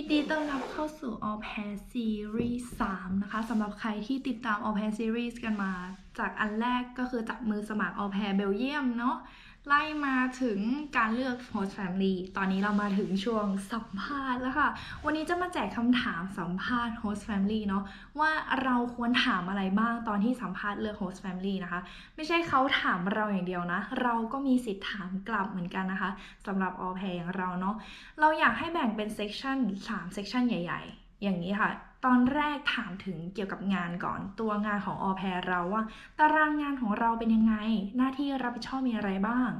ยินดีต้อนรับเข้าสู่ All Pair Series 3 นะคะสำหรับใครที่ติดตาม All Pair Series กันมา จากอันแรกก็คือจากมือสมัคร All Pair เบลเยียมเนาะ ไล่มาถึงการเลือก Host Family ตอนนี้เรามาถึงช่วงสัมภาษณ์แล้วค่ะ วันนี้จะมาแจกคำถามสัมภาษณ์ Host Family เนาะว่าเราควรถามอะไรบ้างตอนที่สัมภาษณ์เลือก Host Family นะคะ ไม่ใช่เขาถามเราอย่างเดียวนะ เราก็มีสิทธิ์ถามกลับเหมือนกันนะคะสำหรับ All Pair อย่างเราเนาะเราอยากให้แบ่งเป็นเซกชัน3เซกชันใหญ่ ๆ อย่างนี้ค่ะ ตอนแรกถามถึงเกี่ยวกับงานก่อนตัวงานของออแพรเราว่า ตารางงานของเราเป็นยังไง หน้าที่รับผิดชอบมีอะไรบ้าง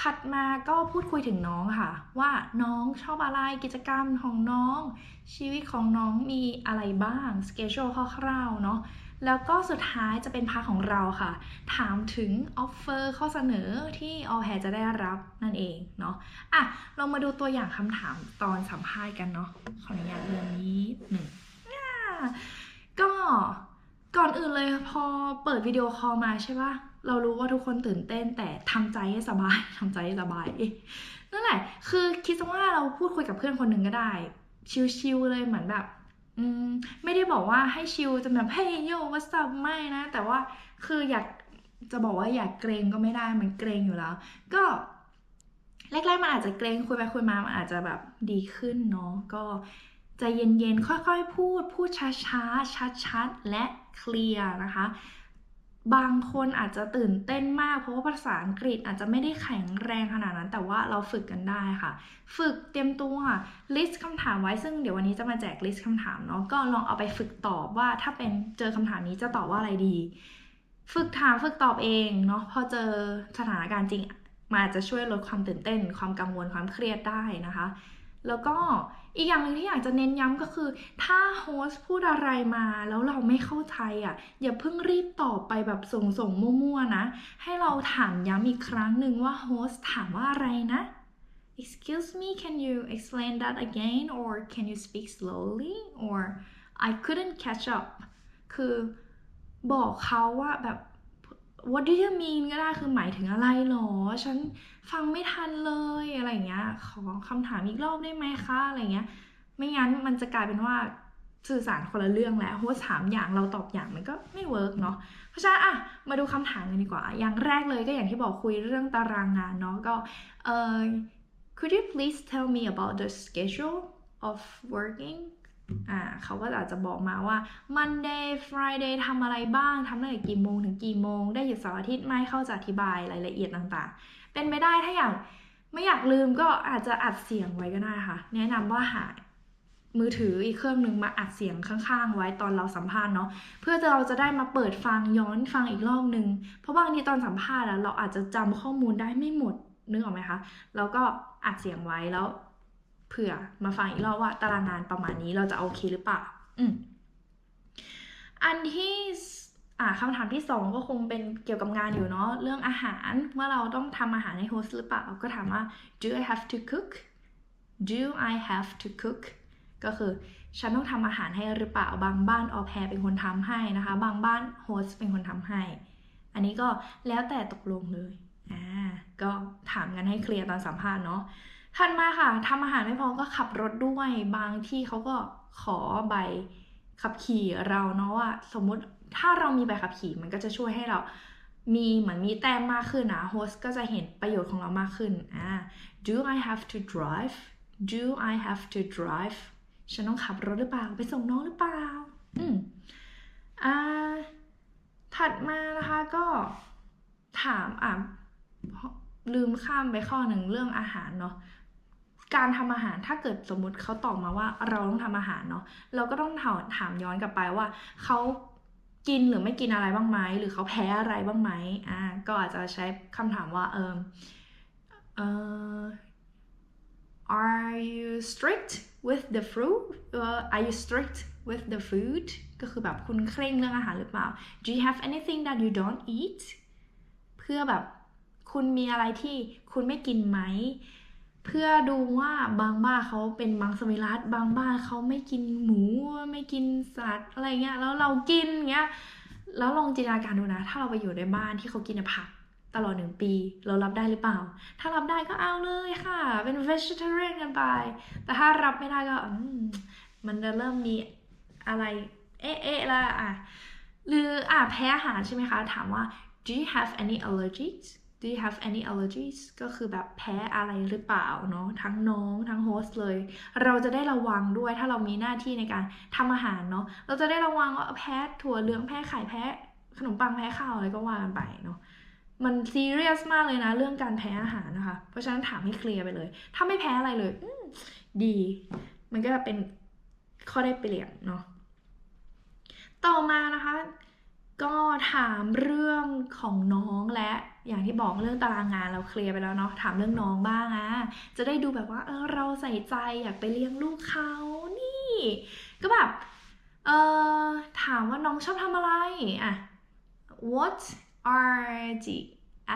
ถัดมาก็พูดคุยถึงน้องค่ะ ว่าน้องชอบอะไรกิจกรรมของน้อง ชีวิตของน้องมีอะไรบ้างสเกจ u คร่าวๆเนาะแล้วก็สุดท้ายจะเป็นพาร์ทของเราค่ะ ถามถึงออฟเฟอร์ข้อเสนอที่ออแพจะได้รับนั่นเองเนาะอะเรามาดูตัวอย่างคำถามตอนสัมภาษณ์กันเนาะขออนุญาตเรื่องนี้หนึ่ง ก็ก่อนอื่นเลยพอเปิดวิดีโอคอลมาใช่ปะเรารู้ว่าทุกคนตื่นเต้นแต่ทำใจให้สบายทำใจให้สบายนั่นแหละ คือคิดว่าเราพูดคุยกับเพื่อนคนหนึ่งก็ได้ ชิวๆเลยเหมือนแบบอืมไม่ได้บอกว่าให้ชิลจะแบบเฮ้ยโยวัสดุไม่นะ แต่ว่าคืออยากจะบอกว่าอยากเกรงก็ไม่ได้มันเกรงอยู่แล้ว ก็แรกๆมันอาจจะเกรงคุยไปคุยมามันอาจจะแบบดีขึ้นเนาะก็ ใจเย็นๆ ค่อยๆ พูด พูดช้าๆ ชัดๆ และเคลียร์นะคะ บางคนอาจจะตื่นเต้นมาก เพราะว่าภาษาอังกฤษอาจจะไม่ได้แข็งแรงขนาดนั้น แต่ว่าเราฝึกกันได้ค่ะ ฝึกเตรียมตัวลิสต์คำถามไว้ซึ่งเดี๋ยววันนี้จะมาแจกลิสต์คำถามเนาะ ก็ลองเอาไปฝึกตอบว่าถ้าเป็นเจอคำถามนี้จะตอบว่าอะไรดี ฝึกถามฝึกตอบเองเนาะ พอเจอสถานการณ์จริงมันอาจจะช่วยลดความตื่นเต้น ความกังวลความเครียดได้นะคะ แล้วก็ อีกอย่างหนึ่งที่อยากจะเน้นย้ำก็คือ ถ้าโฮสพูดอะไรมาแล้วเราไม่เข้าใจอะ อย่าเพิ่งรีบตอบไปแบบส่งส่งๆมั่วๆนะ ให้เราถามย้ำอีกครั้งหนึ่งว่าโฮสถามว่าอะไรนะ Excuse me can you explain that again or can you speak slowly or I couldn't catch up คือบอกเขาว่าแบบ what do you mean ก็ได้คือหมายถึงอะไรหรอ ฉันฟังไม่ทันเลยอะไรอย่างเงี้ย ขอคำถามอีกรอบได้ไหมคะ อะไรเงี้ย ไม่งั้นมันจะกลายเป็นว่าสื่อสารคนละเรื่องแล้วโฮสถามอย่างเราตอบอย่างมันก็ไม่เวิร์กเนาะ เพราะฉะนั้นอะมาดูคำถามกันดีกว่า อย่างแรกเลยก็อย่างที่บอกคุยเรื่องตารางงานเนาะก็เออ could you please tell me about the schedule of working อ่าเขาก็อาจจะบอกมาว่า Monday Friday ทำอะไรบ้างทำตั้งแต่กี่โมงถึงกี่โมง ได้หยุดเสาร์อาทิตย์ไหมเขาจะอธิบายรายละเอียดต่างๆ เป็นไปได้ถ้าอยากไม่อยากลืมก็อาจจะอัดเสียงไว้ก็ได้ค่ะ แนะนำว่าหามือถืออีกเครื่องหนึ่งมาอัดเสียงข้างๆ ไว้ตอนเราสัมภาษณ์เนาะเพื่อเราจะได้มาเปิดฟังย้อนฟังอีกรอบนึง เพราะบางทีตอนสัมภาษณ์อะเราอาจจะจำข้อมูลได้ไม่หมดนึกออกไหมคะ แล้วก็อัดเสียงไว้แล้ว เผื่อมาฟังอีกรอบว่าตารางงานประมาณนี้เราจะโอเคหรือเปล่าอืมอันที่สอ่าคำถามที่สองก็คงเป็นเกี่ยวกับงานอยู่เนาะเรื่องอาหารว่าเราต้องทำอาหารให้โฮสต์หรือเปล่าก็ถามว่า do I have to cook do I have to cook ก็คือฉันต้องทำอาหารให้หรือเปล่าบางบ้านออแพรเป็นคนทำให้นะคะ บางบ้านโฮสต์เป็นคนทำให้ อันนี้ก็แล้วแต่ตกลงเลยอ่าก็ถามกันให้เคลียร์ตอนสัมภาษณ์เนาะ ถัดมาค่ะทำอาหารไม่พอก็ขับรถด้วยบางที่เขาก็ขอใบขับขี่เราเนาะว่าสมมุติถ้าเรามีใบขับขี่มันก็จะช่วยให้เรามีเหมือนมีแต้มมากขึ้นนะโฮสก็จะเห็นประโยชน์ของเรามากขึ้นอ่า do I have to drive do I have to drive ฉันต้องขับรถหรือเปล่า ไปส่งน้องหรือเปล่า อืมอ่า ถัดมานะคะก็ถามอะลืมข้ามไปข้อหนึ่งเรื่องอาหารเนาะ การทำอาหารถ้าเกิดสมมุติเขาตอบมาว่าเราต้องทำอาหารเนาะเราก็ต้องถามถามย้อนกลับไปว่าเขากินหรือไม่กินอะไรบ้างไหมหรือเขาแพ้อะไรบ้างไหมอ่าก็อาจจะใช้คำถามว่าเออเออ are you strict with the fruit uh, are you strict with the food ก็คือแบบคุณเคร่งเรื่องอาหารหรือเปล่า do you have anything that you don't eat เพื่อแบบคุณมีอะไรที่คุณไม่กินไหม เพื่อดูว่าบางบ้านเขาเป็นมังสวิรัตบางบ้านเขาไม่กินหมูไม่กินสัตว์อะไรเงี้ยแล้วเรากินเงี้ยแล้วลองจินตนาการดูนะ ถ้าเราไปอยู่ในบ้านที่เขากินผักตลอดหนึ่งปี เรารับได้หรือเปล่า ถ้ารับได้ก็เอาเลยค่ะ เป็น vegetarian กันไป แต่ถ้ารับไม่ได้ก็อืมมันจะเริ่มมีอะไร เอ๊ะเอ๊ะละอะหรืออะแพ้อาหารใช่ไหมคะ ถามว่า do you have any allergies do you have any allergies ก็คือแบบแพ้อะไรหรือเปล่าเนาะทั้งน้องทั้งโฮสเลย เราจะได้ระวังด้วยถ้าเรามีหน้าที่ในการทำอาหารเนาะเราจะได้ระวังว่าแพ้ถั่วเหลืองแพ้ไข่แพ้ขนมปังแพ้ข้าวอะไรก็ว่ากันไปเนาะมันซีเรียสมากเลยนะเรื่องการแพ้อาหารนะคะ เพราะฉะนั้นถามให้เคลียร์ไปเลย ถ้าไม่แพ้อะไรเลยดี มันก็จะเป็นข้อได้เปรียบเนาะต่อมานะคะ ก็ถามเรื่องของน้องและ อย่างที่บอกเรื่องตารางงานเราเคลียร์ไปแล้วเนาะถามเรื่องน้องบ้างอะจะได้ดูแบบว่าเออเราใส่ใจอยากไปเลี้ยงลูกเขานี่ ก็แบบเออถามว่าน้องชอบทำอะไรอะ What are the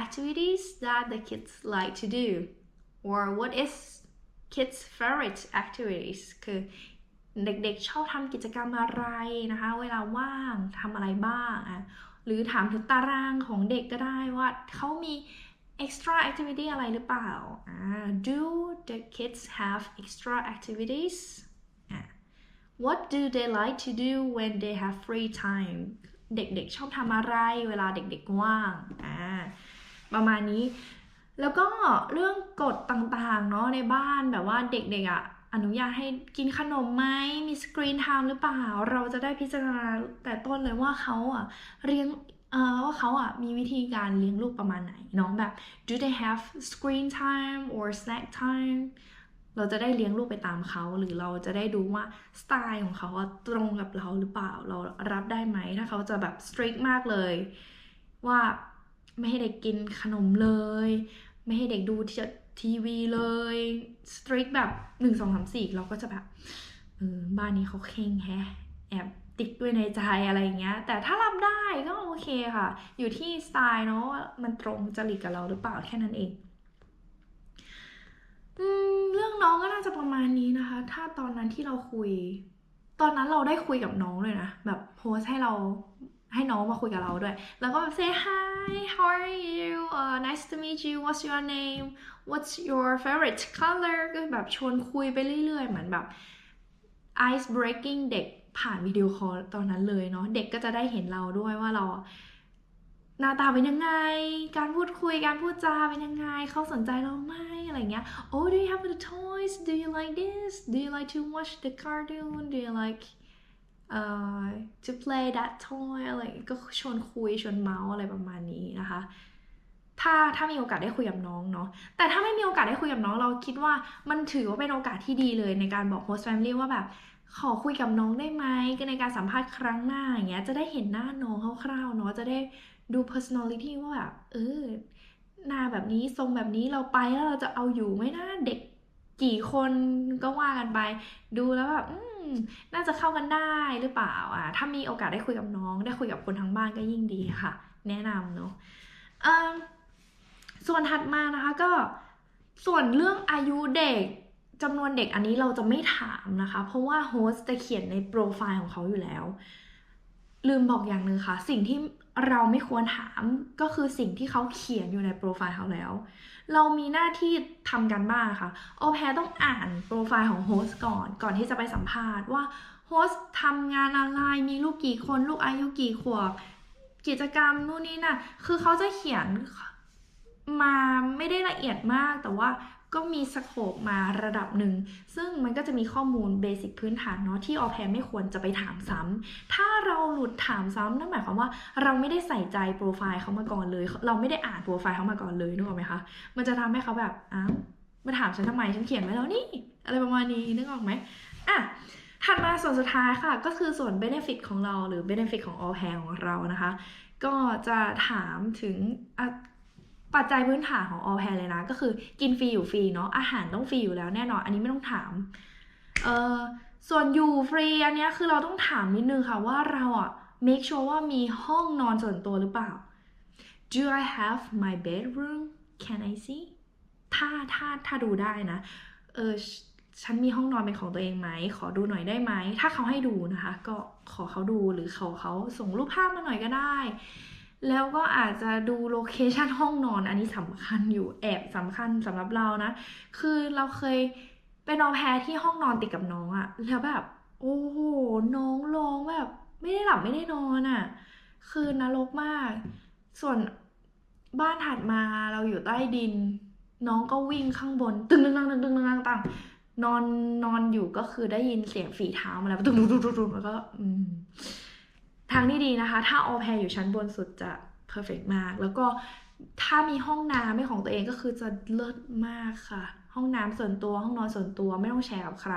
activities that the kids like to do or what is kids favorite activities คือเด็กๆชอบทำกิจกรรมอะไรนะคะ เวลาว่างทำอะไรบ้างอะ หรือถามถึงตารางของเด็กก็ได้ว่าเขามี extra activity อะไรหรือเปล่าอ่า do the kids have extra activities อะ what do they like to do when they have free time เด็กๆชอบทำอะไรเวลาเด็กๆว่าง ประมาณนี้ แล้วก็เรื่องกฎต่างๆ เนาะในบ้านแบบว่าเด็กๆอะ่ะ อนุญาตให้กินขนมไหมมีสกรีนไทม์หรือเปล่า เราจะได้พิจารณาแต่ต้นเลยว่าเขาอะเลี้ยงเอ่อว่าเขาอะมีวิธีการเลี้ยงลูกประมาณไหนเนาะแบบ do they have screen time or snack time เราจะได้เลี้ยงลูกไปตามเขา หรือเราจะได้ดูว่าสไตล์ของเขาตรงกับเราหรือเปล่า เรารับได้ไหม ถ้าเขาจะแบบ strict มากเลย ว่าไม่ให้เด็กกินขนมเลย ไม่ให้เด็กดู ทีวีเลยสตริกแบบหนึ่งสองสามสี่เราก็จะแบบเออบ้านนี้เขาเข่งแฮะแอบติดด้วยในใจอะไรอย่างเงี้ย แต่ถ้ารับได้ก็โอเคค่ะ อยู่ที่สไตล์เนาะมันตรงจริตกับเราหรือเปล่าแค่นั้นเองอืมเรื่องน้องก็น่าจะประมาณนี้นะคะ ถ้าตอนนั้นที่เราคุย ตอนนั้นเราได้คุยกับน้องเลยนะ แบบโพสให้เรา ให้น้องมาคุยกับเราด้วย แล้วก็แบบ say hi how are you uh, nice to meet you what's your name what's your favorite color ก็แบบชวนคุยไปเรื่อยๆ เหมือนแบบ ice breaking เด็กผ่านวิดีโอคอลตอนนั้นเลยเนาะเด็กก็จะได้เห็นเราด้วยว่าเราหน้าตาเป็นยังไง การพูดคุย การพูดจาเป็นยังไง เขาสนใจเราไหมอะไรเงี้ย Oh do you have the toys do you like this do you like to watch the cartoon do you like uh to play that toy อะไรก็ชวนคุยชวนเมาส์อะไรประมาณนี้นะคะ ถ้าถ้ามีโอกาสได้คุยกับน้องเนาะแต่ถ้าไม่มีโอกาสได้คุยกับน้องเราคิดว่ามันถือว่าเป็นโอกาสที่ดีเลยในการบอก host family ว่าแบบขอคุยกับน้องได้ไหมในการสัมภาษณ์ครั้งหน้าอย่างเงี้ยจะได้เห็นหน้าน้องคร่าวๆเนาะจะได้ดู personality ว่าแบบเออหน้าแบบนี้ทรงแบบนี้เราไปแล้วเราจะเอาอยู่ไหมนะเด็กกี่คนก็ว่ากันไป ดูแล้วแบบอืม น่าจะเข้ากันได้หรือเปล่าอะถ้ามีโอกาสได้คุยกับน้อง ได้คุยกับคนทั้งบ้านก็ยิ่งดีค่ะ แนะนำเนาะส่วนถัดมานะคะก็ส่วนเรื่องอายุเด็กจำนวนเด็กอันนี้เราจะไม่ถามนะคะ เพราะว่าโฮสจะเขียนในโปรไฟล์ของเขาอยู่แล้ว ลืมบอกอย่างหนึ่งค่ะ สิ่งที่ เราไม่ควรถามก็คือสิ่งที่เขาเขียนอยู่ในโปรไฟล์เขาแล้ว เรามีหน้าที่ทำกันบ้างค่ะโอแพรต้องอ่านโปรไฟล์ของโฮสก่อนก่อนที่จะไปสัมภาษณ์ว่าโฮสทำงานอะไรมีลูกกี่คน ลูกอายุกี่ขวบกิจกรรมนู่นนี่น่ะคือเขาจะเขียนมาไม่ได้ละเอียดมากแต่ว่า ก็มีสโคปมาระดับหนึ่ง ซึ่งมันก็จะมีข้อมูลเบสิกพื้นฐานเนาะที่ออแพรไม่ควรจะไปถามซ้ำถ้าเราหลุดถามซ้ำนั่นหมายความว่าเราไม่ได้ใส่ใจโปรไฟล์เขามาก่อนเลย เราไม่ได้อ่านโปรไฟล์เขามาก่อนเลยนึกออกไหมคะ มันจะทำให้เขาแบบอ้าวมาถามฉันทำไมฉันเขียนไว้แล้วนี่ อะไรประมาณนี้นึกออกไหมอะถัดมาส่วนสุดท้ายค่ะ ก็คือส่วน benefit ของเราหรือ benefit ของ all pair ของเรานะคะ ก็จะถามถึง ปัจจัยพื้นฐานของ all pair เลยนะ ก็คือกินฟรีอยู่ฟรีเนาะอาหารต้องฟรีอยู่แล้วแน่นอน อันนี้ไม่ต้องถามเออส่วนอยู่ฟรีอันเนี้ยคือเราต้องถามนิดนึงค่ะว่าเราอะ make sure ว่ามีห้องนอนส่วนตัวหรือเปล่า Do I have my bedroom Can I see ถ้าถ้าถ้าดูได้นะ เออฉันมีห้องนอนเป็นของตัวเองไหม ขอดูหน่อยได้ไหม ถ้าเขาให้ดูนะคะ ก็ขอเขาดูหรือขอเขาส่งรูปภาพมาหน่อยก็ได้ แล้วก็อาจจะดูโลเคชันห้องนอน อันนี้สำคัญอยู่แอบสำคัญสำหรับเรานะ คือเราเคยไปนอนแพ้ที่ห้องนอนติดกับน้องอะแล้วแบบ โอ้โหน้องร้องแบบ ไม่ได้หลับไม่ได้นอนอะคือนรกมาก ส่วนบ้านถัดมาเราอยู่ใต้ดิน น้องก็วิ่งข้างบน ตึงตึงตึงตึงตึงตึงตึงนอนนอนอยู่ก็คือได้ยินเสียงฝีเท้ามาแล้วตึ้มตึ้มตึ้มตุ้แล้วก็อืม ทางที่ดีนะคะ ถ้าออแพรอยู่ชั้นบนสุดจะเพอร์เฟกมาก แล้วก็ถ้ามีห้องน้ำเป็นของตัวเองก็คือจะเลิศมากค่ะ ห้องน้ำส่วนตัว ห้องนอนส่วนตัวไม่ต้องแชร์กับใคร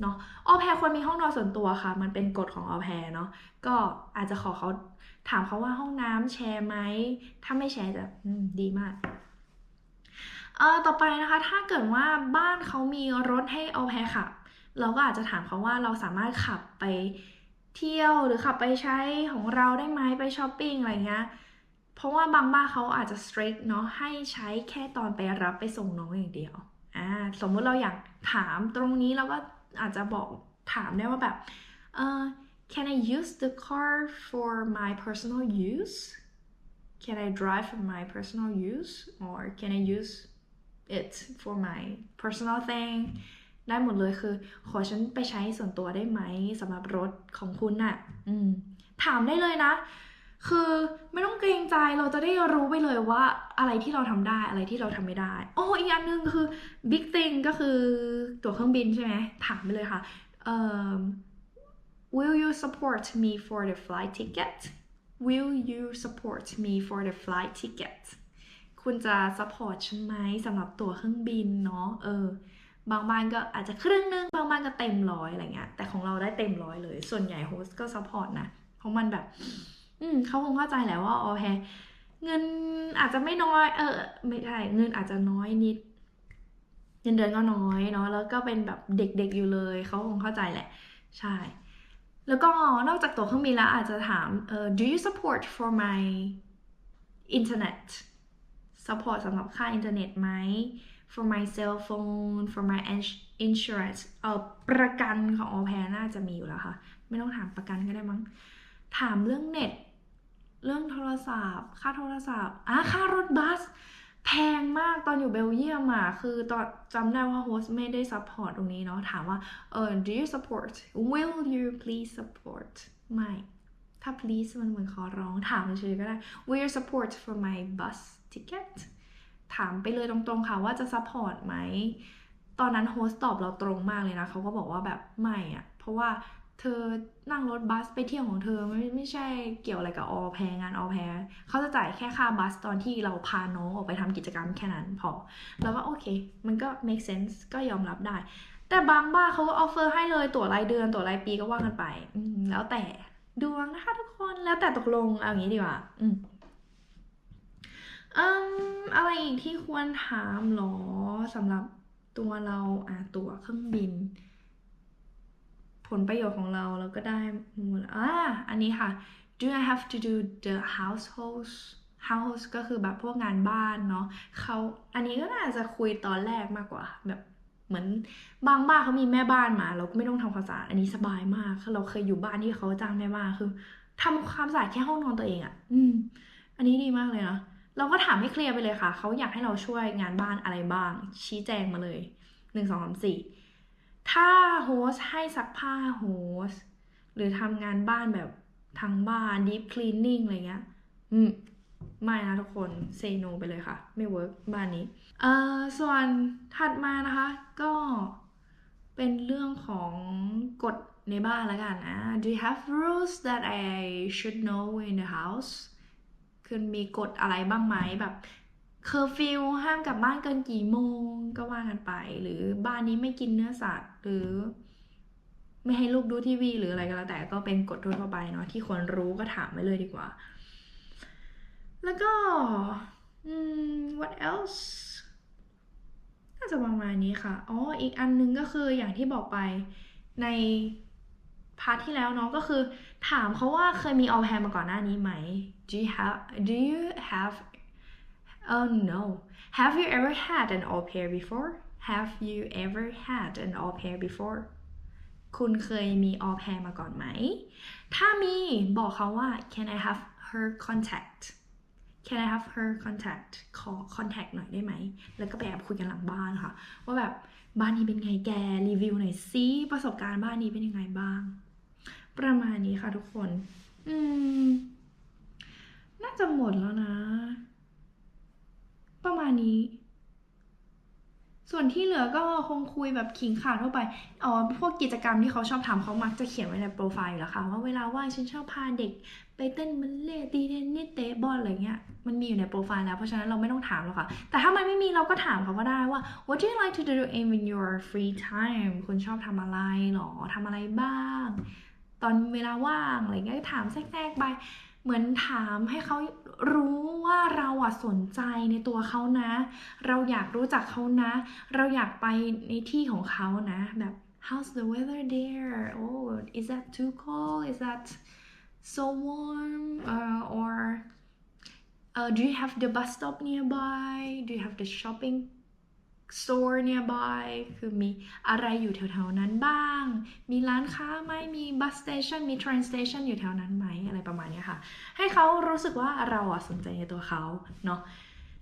เนาะออแพรควรมีห้องนอนส่วนตัวค่ะ มันเป็นกฎของออแพรเนาะก็อาจจะขอเขาถามเขาว่าห้องน้ำแชร์ไหมถ้าไม่แชร์จะดีมากเอ่อต่อไปนะคะถ้าเกิดว่าบ้านเขามีรถให้เอแพรขับ เราก็อาจจะถามเขาว่าเราสามารถขับไป เที่ยวหรือขับไปใช้ของเราได้ไหมไปช้อปปิ้งอะไรเงี้ยเพราะว่าบางบ้านเขาอาจจะ strict เนาะให้ใช้แค่ตอนไปรับไปส่งน้องอย่างเดียวอ่าสมมุติเราอยากถามตรงนี้เราก็อาจจะบอกถามได้ว่าแบบเอ่อ can I use the car for my personal use can I drive for my personal use or can I use it for my personal thing ได้หมดเลยคือ ขอฉันไปใช้ส่วนตัวได้ไหมสำหรับรถของคุณน่ะ อืม ถามได้เลยนะ คือไม่ต้องเกรงใจเราจะได้รู้ไปเลยว่า อะไรที่เราทำได้อะไรที่เราทำไม่ได้ โอ้อีกอันหนึงคือ big thing ก็คือตั๋วเครื่องบินใช่ไหมถามไปเลยค่ะเอ่อ will you support me for the flight ticket will you support me for the flight ticket คุณจะ support ฉันไหมสำหรับตั๋วเครื่องบินเนาะเออ บางบ้านก็อาจจะครึ่งนึง บางบ้านก็เต็มร้อยอะไรเงี้ย แต่ของเราได้เต็มร้อยเลย ส่วนใหญ่โฮสก็ซัพพอร์ตนะ เพราะมันแบบ อืมเขาคงเข้าใจแหละว่าออแพรเงินอาจจะไม่น้อย เออ ไม่ใช่ เงินอาจจะน้อยนิด เงินเดือนก็น้อยเนาะ แล้วก็เป็นแบบเด็กๆอยู่เลย เขาคงเข้าใจแหละ ใช่ แล้วก็นอกจากตัวเครื่องบินแล้วอาจจะถามเออ do you support for my internet support สำหรับค่าอินเทอร์เน็ตไหม for my cell phone for my insurance เออประกันของออแพรน่าจะมีอยู่แล้วค่ะ ไม่ต้องถามประกันก็ได้มั้ง ถามเรื่องเน็ต เรื่องโทรศัพท์ ค่าโทรศัพท์อะค่ารถบัส แพงมากตอนอยู่เบลเยียมอะ คือตอนจำได้ว่าโฮสไม่ได้ซัพพอร์ตตรงนี้เนาะ ถามว่าเออ do you support will you please support ไม่ถ้า please มันเหมือนขอร้องถามเฉยๆก็ได้ will you support for my bus ticket ถามไปเลยตรงๆค่ะว่าจะ support ไหม ตอนนั้นโฮสต์ตอบเราตรงมากเลยนะเขาก็บอกว่าแบบไม่อะเพราะว่าเธอนั่งรถบัสไปเที่ยวของเธอไม่ไม่ใช่เกี่ยวอะไรกับออแพงานออแพเขาจะจ่ายแค่ค่าบัสตอนที่เราพาน้องออกไปทำกิจกรรมแค่นั้นพอ แล้วก็โอเค มันก็ make sense ก็ยอมรับได้ แต่บางบ้านเขาก็ออฟเฟอร์ให้เลยตั๋วรายเดือนตั๋วรายปีก็ว่ากันไปอืแล้วแต่ดวงนะคะทุกคนแล้วแต่ตกลงเอาอย่างนี้ดีกว่า อืม อืมอะไรอีกที่ควรถามหรอสำหรับตัวเราอะตั๋วเครื่องบิน ผลประโยชน์ของเราเราก็ได้หมดอ่าอันนี้ค่ะ do I have to do the household house ก็คือแบบพวกงานบ้านเนาะเขาอันนี้ก็น่าจะคุยตอนแรกมากกว่า แบบเหมือนบางบ้านเขามีแม่บ้านมา เราก็ไม่ต้องทำความสะอาดอันนี้สบายมากคือเราเคยอยู่บ้านที่เขาจ้างแม่บ้านคือทำความสะอาดแค่ห้องนอนตัวเองอะ่ะ อืม อันนี้ดีมากเลยนะ เราก็ถามให้เคลียร์ไปเลยค่ะ เขาอยากให้เราช่วยงานบ้านอะไรบ้าง ชี้แจงมาเลยหนึ่งสองสามสี่ถ้าโฮสให้ซักผ้าโฮสหรือทำงานบ้านแบบทางบ้าน deep cleaning อะไรเงี้ย อืม ไม่นะทุกคน say no ไปเลยค่ะ ไม่เวิร์กบ้านนี้ เอ่อ ส่วนถัดมานะคะ ก็เป็นเรื่องของกฎในบ้านแล้วกันนะ Do you have rules that I should know in the house คือมีกฎอะไรบ้างไหมแบบเคอร์ฟิวห้ามกลับบ้านเกินกี่โมงก็ว่ากันไป หรือบ้านนี้ไม่กินเนื้อสัตว์ หรือ ไม่ให้ลูกดูทีวี หรืออะไรก็แล้วแต่ก็เป็นกฎทั่วไปเนาะที่ควรรู้ก็ถามไว้เลยดีกว่า แล้วก็ what else น่าจะประมาณนี้ค่ะ อ๋อ อีกอันนึงก็คืออย่างที่บอกไปในพาร์ทที่แล้วเนาะก็คือ ถามเขาว่าเคยมีออแพรมาก่อนหน้านี้ไหม do you have do you have oh no have you ever had an au pair before have you ever had an au pair before คุณเคยมีออแพรมาก่อนไหม ถ้ามีบอกเขาว่า can I have her contact can I have her contact ขอ contact หน่อยได้ไหม แล้วก็ไปแอบคุยกันหลังบ้านค่ะ ว่าแบบบ้านนี้เป็นไงแก รีวิวหน่อยซิ ประสบการณ์บ้านนี้เป็นยังไงบ้าง ประมาณนี้ค่ะทุกคน อืม น่าจะหมดแล้วนะ ประมาณนี้ ส่วนที่เหลือก็คงคุยแบบขิงขาทั่วไป อ๋อ พวกกิจกรรมที่เขาชอบทำเขามักจะเขียนไว้ในโปรไฟล์อยู่แล้วค่ะ ว่าเวลาว่างฉันชอบพาเด็ก ไปเต้นบัลเล่ต์ตีเทนนิสเตะบอลอะไรเงี้ย มันมีอยู่ในโปรไฟล์แล้ว เพราะฉะนั้นเราไม่ต้องถามหรอกค่ะ แต่ถ้ามันไม่มีเราก็ถามเขาก็ได้ว่า what do you like to do in your free time คุณชอบทำอะไรหรอทำอะไรบ้าง ตอนเวลาว่างอะไรเงี้ยถามแทรกๆไปเหมือนถามให้เขารู้ว่าเราอะสนใจในตัวเขานะ เราอยากรู้จักเขานะ เราอยากไปในที่ของเขานะแบบ how's the weather there oh is that too cold is that so warm uh, or uh, do you have the bus stop nearby do you have the shopping store nearby คือมีอะไรอยู่แถวๆนั้นบ้าง มีร้านค้าไหมมี bus station มี train station อยู่แถวนั้นไหมอะไรประมาณนี้ค่ะ ให้เขารู้สึกว่าเราอะสนใจในตัวเขาเนาะ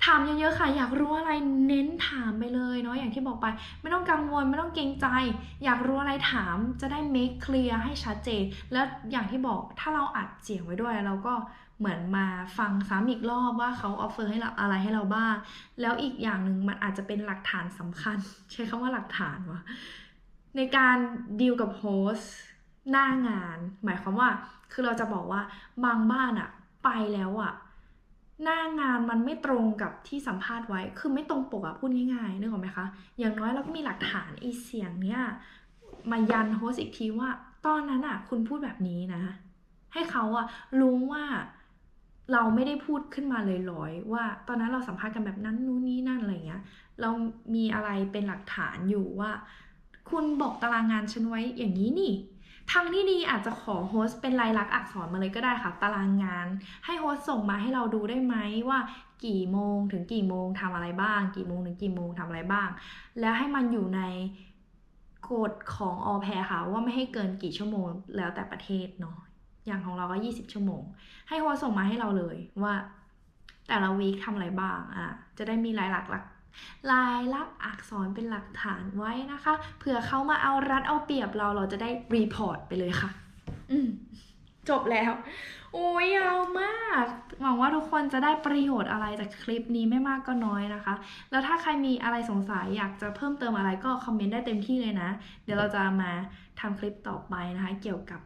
ถามเยอะๆค่ะ อยากรู้อะไรเน้นถามไปเลยเนาะอย่างที่บอกไป ไม่ต้องกังวลไม่ต้องเกรงใจ อยากรู้อะไรถามจะได้ make clear ให้ชัดเจน แล้วอย่างที่บอกถ้าเราอัดเสียงไว้ด้วยเราก็ เหมือนมาฟังซ้ำอีกรอบว่าเขาออฟเฟอร์ให้เราอะไรให้เราบ้าง แล้วอีกอย่างหนึ่งมันอาจจะเป็นหลักฐานสำคัญ ใช้คำว่าหลักฐานวะในการดีลกับโฮสหน้างาน หมายความว่า คือเราจะบอกว่าบางบ้านอะไปแล้วอะหน้างานมันไม่ตรงกับที่สัมภาษณ์ไว้ คือไม่ตรงปกอะพูดง่ายๆนึกออกไหมคะ อย่างน้อยเราก็มีหลักฐานไอเสียงเนี้ยมายันโฮสอีกทีว่า ตอนนั้นอะคุณพูดแบบนี้นะ ให้เขาอะรู้ว่า เราไม่ได้พูดขึ้นมาเลยลอยๆว่า ตอนนั้นเราสัมภาษณ์กันแบบนั้นนู้นนี่นั่นอะไรเงี้ย เรามีอะไรเป็นหลักฐานอยู่ว่า คุณบอกตารางงานฉันไว้อย่างนี้นี่ทางที่ดีอาจจะขอโฮสเป็นลายลักษณ์อักษรมาเลยก็ได้ค่ะ ตารางงาน ให้โฮสส่งมาให้เราดูได้ไหมว่า กี่โมงถึงกี่โมงทำอะไรบ้าง กี่โมงถึงกี่โมงทำอะไรบ้าง แล้วให้มันอยู่ในกฎของออแพค่ะ ว่าไม่ให้เกินกี่ชั่วโมงแล้วแต่ประเทศเนาะ อย่างของเราก็ 20 ชั่วโมง ให้โฮสต์ส่งมาให้เราเลยว่า แต่ละวีคทำอะไรบ้างอะจะได้มีลายหลักหลักลายลักษณ์อักษรเป็นหลักฐานไว้นะคะเผื่อเขามาเอารัดเอาเปรียบเราเราจะได้รีพอร์ตไปเลยค่ะ อืมจบแล้ว โอ้ยยาวมาก หวังว่าทุกคนจะได้ประโยชน์อะไรจากคลิปนี้ไม่มากก็น้อยนะคะ แล้วถ้าใครมีอะไรสงสัยอยากจะเพิ่มเติมอะไรก็คอมเมนต์ได้เต็มที่เลยนะ เดี๋ยวเราจะมาทำคลิปต่อไปนะคะ เกี่ยวกับ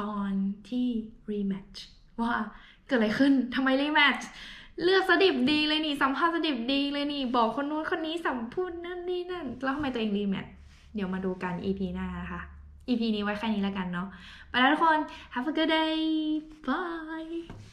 ตอนที่ rematch ว่าเกิดอะไรขึ้นทำไม rematch เลือกสดิบดีเลยนี่สัมภาษณ์สดิบดีเลยนี่ บอกคนนู้นคนนี้สัมพูดนั่นนี่นั่น แล้วทำไมตัวเองรีแมทช์เดี๋ยวมาดูกัน EP หน้านะคะ EP นี้ไว้แค่นี้แล้วกันเนาะไปแล้วทุกคน have a good day bye